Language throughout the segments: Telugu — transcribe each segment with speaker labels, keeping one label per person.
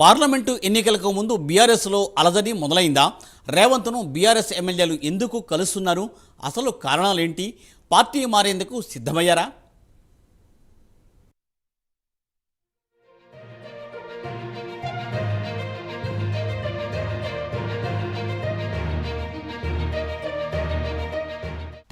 Speaker 1: పార్లమెంటు ఎన్నికలకు ముందు బీఆర్ఎస్లో అలజడి మొదలైందా? రేవంత్ను బీఆర్ఎస్ ఎమ్మెల్యేలు ఎందుకు కలుస్తున్నారు? అసలు కారణాలేంటి? పార్టీ మారేందుకు సిద్ధమయ్యారా?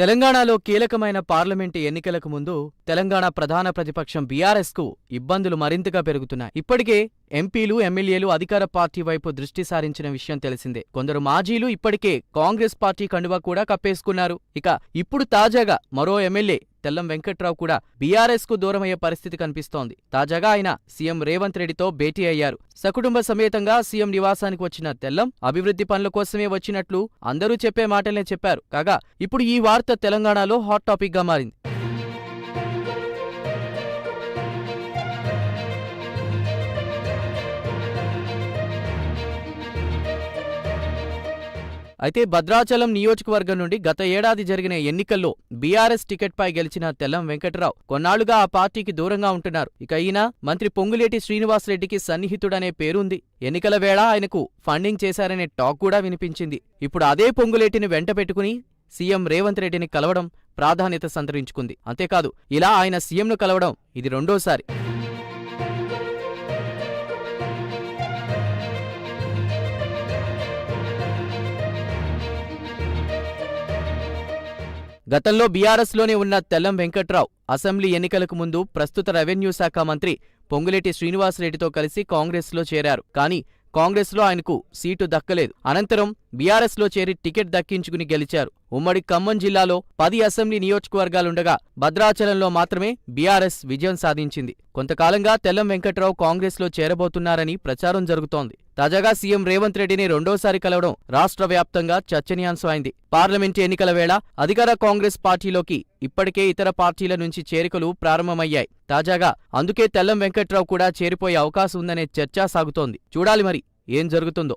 Speaker 2: తెలంగాణలో కీలకమైన పార్లమెంటు ఎన్నికలకు ముందు తెలంగాణ ప్రధాన ప్రతిపక్షం బీఆర్ఎస్కు ఇబ్బందులు మరింతగా పెరుగుతున్నాయి. ఇప్పటికే ఎంపీలు ఎమ్మెల్యేలు అధికార పార్టీ వైపు దృష్టి సారించిన విషయం తెలిసిందే. కొందరు మాజీలు ఇప్పటికే కాంగ్రెస్ పార్టీ కండువా కూడా కప్పేసుకున్నారు. ఇక ఇప్పుడు తాజాగా మరో ఎమ్మెల్యే తెల్లం వెంకట్రావు కూడా బీఆర్ఎస్కు దూరమయ్యే పరిస్థితి కనిపిస్తోంది. తాజాగా ఆయన సీఎం రేవంత్ రెడ్డితో భేటీ అయ్యారు. సకుటుంబ సమేతంగా సీఎం నివాసానికి వచ్చిన తెల్లం అభివృద్ధి పనుల కోసమే వచ్చినట్లు అందరూ చెప్పే మాటలే చెప్పారు. కాగా ఇప్పుడు ఈ వార్త తెలంగాణలో హాట్ టాపిక్గా మారింది. అయితే భద్రాచలం నియోజకవర్గం నుండి గత ఏడాది జరిగిన ఎన్నికల్లో బీఆర్ఎస్ టికెట్పై గెలిచిన తెల్లం వెంకట్రావు కొన్నాళ్ళుగా ఆ పార్టీకి దూరంగా ఉంటున్నారు. ఇక ఈయన మంత్రి పొంగులేటి శ్రీనివాసరెడ్డికి సన్నిహితుడనే పేరుంది. ఎన్నికల వేళ ఆయనకు ఫండింగ్ చేశారనే టాక్ కూడా వినిపించింది. ఇప్పుడు అదే పొంగులేటిని వెంట పెట్టుకుని సీఎం రేవంత్ రెడ్డిని కలవడం ప్రాధాన్యత సంతరించుకుంది. అంతేకాదు ఇలా ఆయన సీఎంను కలవడం ఇది రెండోసారి. గతంలో బీఆర్ఎస్లోనే ఉన్న తెల్లం వెంకట్రావు అసెంబ్లీ ఎన్నికలకు ముందు ప్రస్తుత రెవెన్యూ శాఖ మంత్రి పొంగులేటి శ్రీనివాసరెడ్డితో కలిసి కాంగ్రెస్లో చేరారు. కానీ కాంగ్రెస్లో ఆయనకు సీటు దక్కలేదు. అనంతరం బీఆర్ఎస్లో చేరి టికెట్ దక్కించుకుని గెలిచారు. ఉమ్మడి ఖమ్మం జిల్లాలో పది అసెంబ్లీ నియోజకవర్గాలుండగా భద్రాచలంలో మాత్రమే బీఆర్ఎస్ విజయం సాధించింది. కొంతకాలంగా తెల్లం వెంకట్రావు కాంగ్రెస్లో చేరబోతున్నారని ప్రచారం జరుగుతోంది. తాజాగా సీఎం రేవంత్ రెడ్డిని రెండోసారి కలవడం రాష్ట్ర వ్యాప్తంగా చర్చనీయాంశమైంది. పార్లమెంటు ఎన్నికల వేళ అధికార కాంగ్రెస్ పార్టీలోకి ఇప్పటికే ఇతర పార్టీల నుంచి చేరికలు ప్రారంభమయ్యాయి. తాజాగా అందుకే తెల్లం వెంకట్రావు కూడా చేరిపోయే అవకాశం ఉందనే చర్చ సాగుతోంది. చూడాలి మరి ఏం జరుగుతుందో.